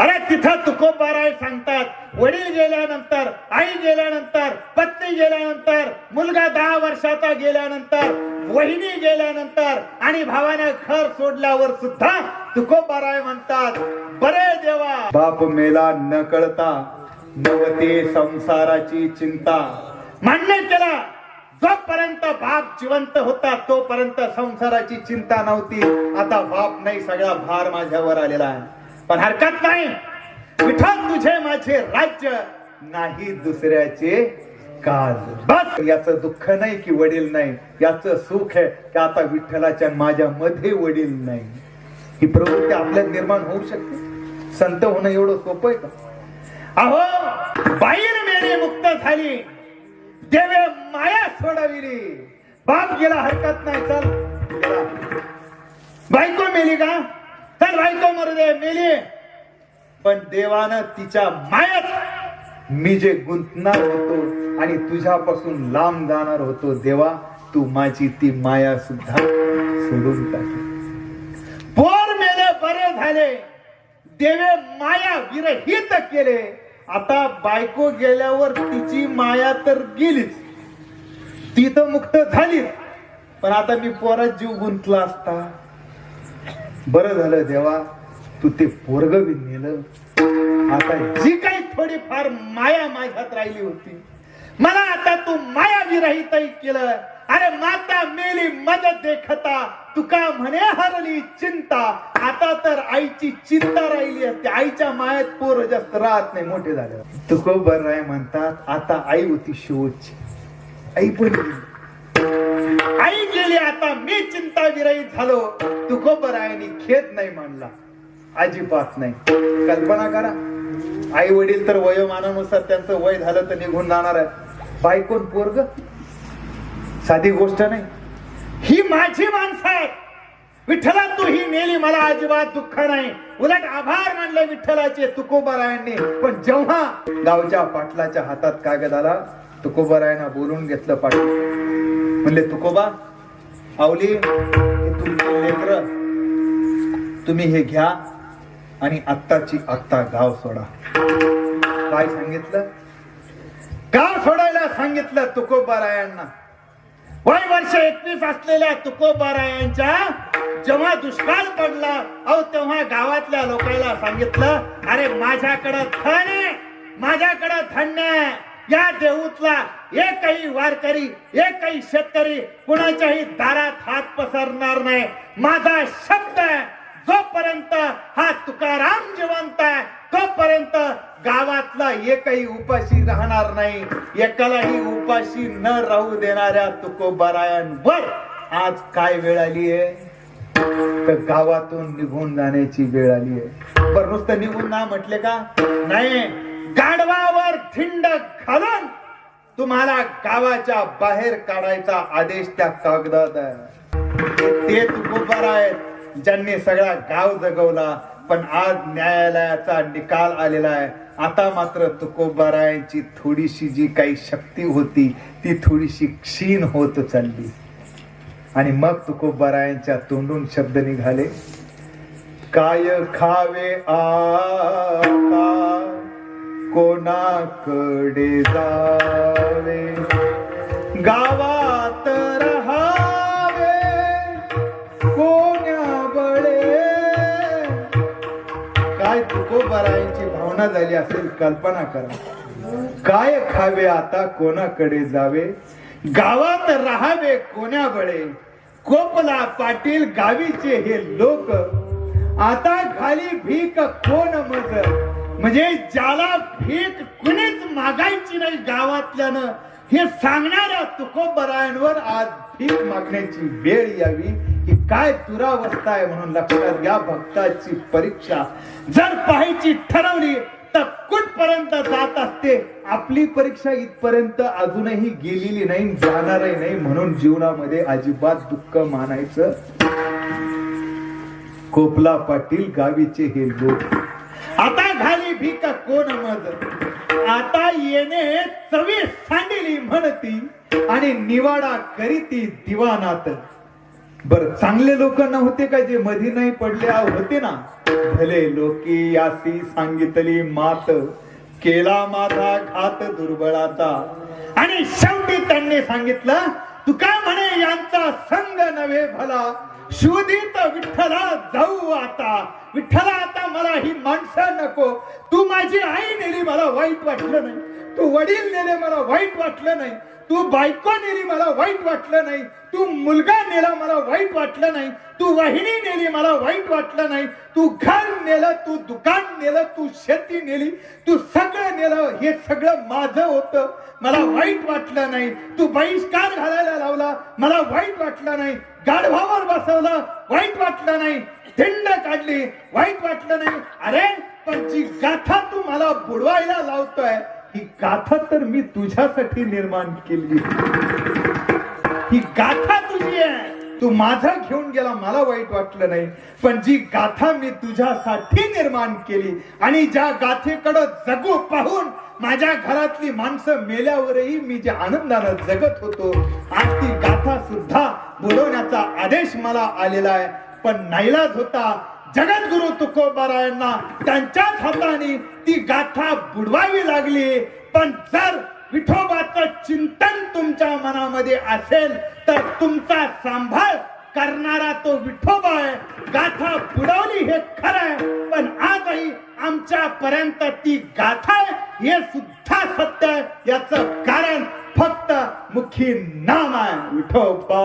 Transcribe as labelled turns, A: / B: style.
A: अरे तिथं तुकोबाराय सांगतात. वडील गेल्यानंतर आई गेल्यानंतर पत्नी गेल्यानंतर मुलगा दहा वर्षाचा गेल्यानंतर वहिनी गेल्यानंतर आणि भावानं घर सोडल्यावर सुद्धा तुकोबाराय म्हणतात. बरे देवा. बाप मेला न कळता नवते संसाराची चिंता. मान्य केला. जोपर्यंत बाप जिवंत होता तोपर्यंत संसाराची चिंता नव्हती. आता बाप नाही सगळा भार माझ्यावर आलेला आहे. पण हरकत नाही. विठ्ठल तुझे माझे राज्य नाही दुसऱ्याचे काज. बस. याचं दुःख नाही की वडील नाही. याचं सुख आहे की आता विठ्ठलाच्या माझ्या मध्ये वडील नाही. ही प्रवृत्ती आपल्यात निर्माण होऊ शकते. संत होणं एवढं सोपं आहे का? अहो बाईल मेली मुक्त झाली. देवे माया सोडविली. बाप गेला हरकत नाही. चल. गेला. बायको मेली का? तर बायको मरदे मेली. पण देवानं तिच्या मायात मी जे गुंतणार होतो आणि तुझ्यापासून लांब जाणार होतो देवा तू माझी ती माया सुद्धा सोडून टाकली पोर मेले बरे झाले. देवे माया विरहित केले. आता बायको गेल्यावर तिची माया तर गेलीच. ती तर मुक्त झालीच. पण आता मी पोरात जीव गुंतला असता. बरं झालं देवा तू ते पोरग बी नेलं. आता जी काही थोडीफार माया माझ्यात राहिली होती मला आता तू माया विरहित केलं. अरे माता मेली मज देखता तुका म्हणे हरली चिंता. आता तर आईची चिंता राहिली असते आईच्या मायात पोर जास्त राहत नाही मोठे झाले तुकोबर राय म्हणतात आता आई होती शोच आई पण आता मी चिंता विरहित झालो. तुकोबरायांनी खेद नाही मानला. अजिबात नाही. कल्पना करा. आई वडील तर वयोमानानुसार त्यांचं वय झालं तर निघून जाणार आहे बायकोन पोरग? साधी गोष्ट नाही. ही माझी माणसं आहेत. विठ्ठला तू ही नेली मला अजिबात दुःख नाही. उलट आभार मानले विठ्ठलाचे तुकोबरायांनी. पण जेव्हा गावच्या पाटलाच्या हातात कागद आला तुकोबरायांना बोलून घेतलं पाटील. म्हणले तुकोबा आवली लेकर तुम्ही हे घ्या आणि आत्ताची आत्ता गाव सोडा. काय सांगितलं? गाव सोडायला सांगितलं तुकोबारायांना. वय वर्ष एकवीस असलेल्या तुकोबारायांच्या जेव्हा दुष्काळ पडला अहो तेव्हा गावातल्या लोकांना सांगितलं अरे माझ्याकडं धन आहे. माझ्याकडं धन्य आहे. या देऊतला एकही वारकरी एकही शेतकरी कुणाच्याही दारात हात पसरणार नाही. माझा शब्द आहे जोपर्यंत हा तुकाराम जिवंत आहे तोपर्यंत गावातला एकही उपाशी राहणार नाही. एकालाही उपाशी न राहू देणाऱ्या तुकोबारायांवर आज काय वेळ आली आहे? तर गावातून निघून जाण्याची वेळ आली आहे. पण नुसतं निघून ना म्हटले का? नाही. गाढवावर थिंड घालून तुम्हाला गावाच्या बाहेर काढायचा आदेश त्या कागदात आहे. ते तुकोबार आहेत ज्यांनी सगळा गाव जगवला पण आज न्यायालयाचा निकाल आलेला आहे. आता मात्र तुकोबारायांची थोडीशी जी काही शक्ती होती ती थोडीशी क्षीण होत चालली. आणि मग तुकोबारायांच्या तोंडून शब्द निघाले. काय खावे आ कोणाकडे जावे? गावात रहावे. कोण्या बळे काय तुकोबरायांची भावना झाली असेल कल्पना करा. काय खावे आता कोणाकडे जावे? गावात राहावे कोण्या बळे कोपला पाटील गावीचे हे लोक. आता खाली भीक कोण मजर? म्हणजे ज्याला भीक कुणीच मागायची नाही गावातल्यानं हे सांगणाऱ्या तुकोबरायांवर आज भीक मागण्याची वेळ यावी ही काय दुरावस्था आहे म्हणून लक्षात घ्या भक्ताची परीक्षा. जर पाहायची ठरवली तर कुठपर्यंत जात असते? आपली परीक्षा इथपर्यंत अजूनही गेलेली नाही जाणारही नाही म्हणून जीवनामध्ये अजिबात दुःख मानायचं. कोपला पाटील गावीचे हे लोक. आता घाली भीक कोण मज आता येणे चवी सांडिली म्हणती आणि निवाडा करीती दिवानात.
B: बर चांगले लोक नव्हते का जे मधी नाही पडले? होते ना. भले लोकी यासी सांगितली मात केला माझा घात दुर्बळाचा.
A: आणि शेवटी त्यांनी सांगितलं तू काय म्हणे यांचा संग नव्हे भला? शोधित विठ्ठला जाऊ आता. विठ्ठला आता मला ही माणसं नको. तू माझी आई नेली मला वाईट वाटलं नाही. तू वडील नेले मला वाईट वाटलं नाही. तू बायको नेली मला वाईट वाटलं नाही. तू मुलगा नेला मला वाईट वाटलं नाही. तू वाहिनी नेली मला वाईट वाटलं नाही. तू घर नेलं तू दुकान नेलं तू शेती नेली तू सगळं नेलं हे सगळं माझं होतं. मला वाईट वाटलं नाही. तू बहिष्कार घालायला लावला मला वाईट वाटलं नाही. गाढवावर बसवलं वाईट वाटलं नाही. थिंड काढली वाईट वाटलं नाही. अरे पण जी गाथा तू मला बुडवायला लावतोय
B: ही गाथा तर मी तुझ्यासाठी निर्माण केली.
A: ही गाथा तुझी आहे.
B: तू माझा घेऊन गेला मला वाईट वाटलं नाही. पण जी गाथा मी तुझ्यासाठी निर्माण केली
A: आणि ज्या गाथेकडं जगू पाहून माझ्या घरातली माणसं मेल्यावरही मी जे आनंदानं जगत होतो आज ती गाथा सुद्धा बोलवण्याचा आदेश मला आलेला आहे. पण नाईलाज होता जगद्गुरु तुकोबारायांना त्यांच्याच हाताने ती गाथा बुडवावी लागली. पण जर विठोबाचं चिंतन तुमच्या मनामध्ये असेल तर तुमचा सांभाळ करणारा तो विठोबा आहे. गाथा बुडवली हे खरं आहे पण आजही आमच्या पर्यंत ती गाथा आहे हे सुद्धा सत्य आहे. याचं कारण फक्त मुखी नाम आहे.
B: विठोबा.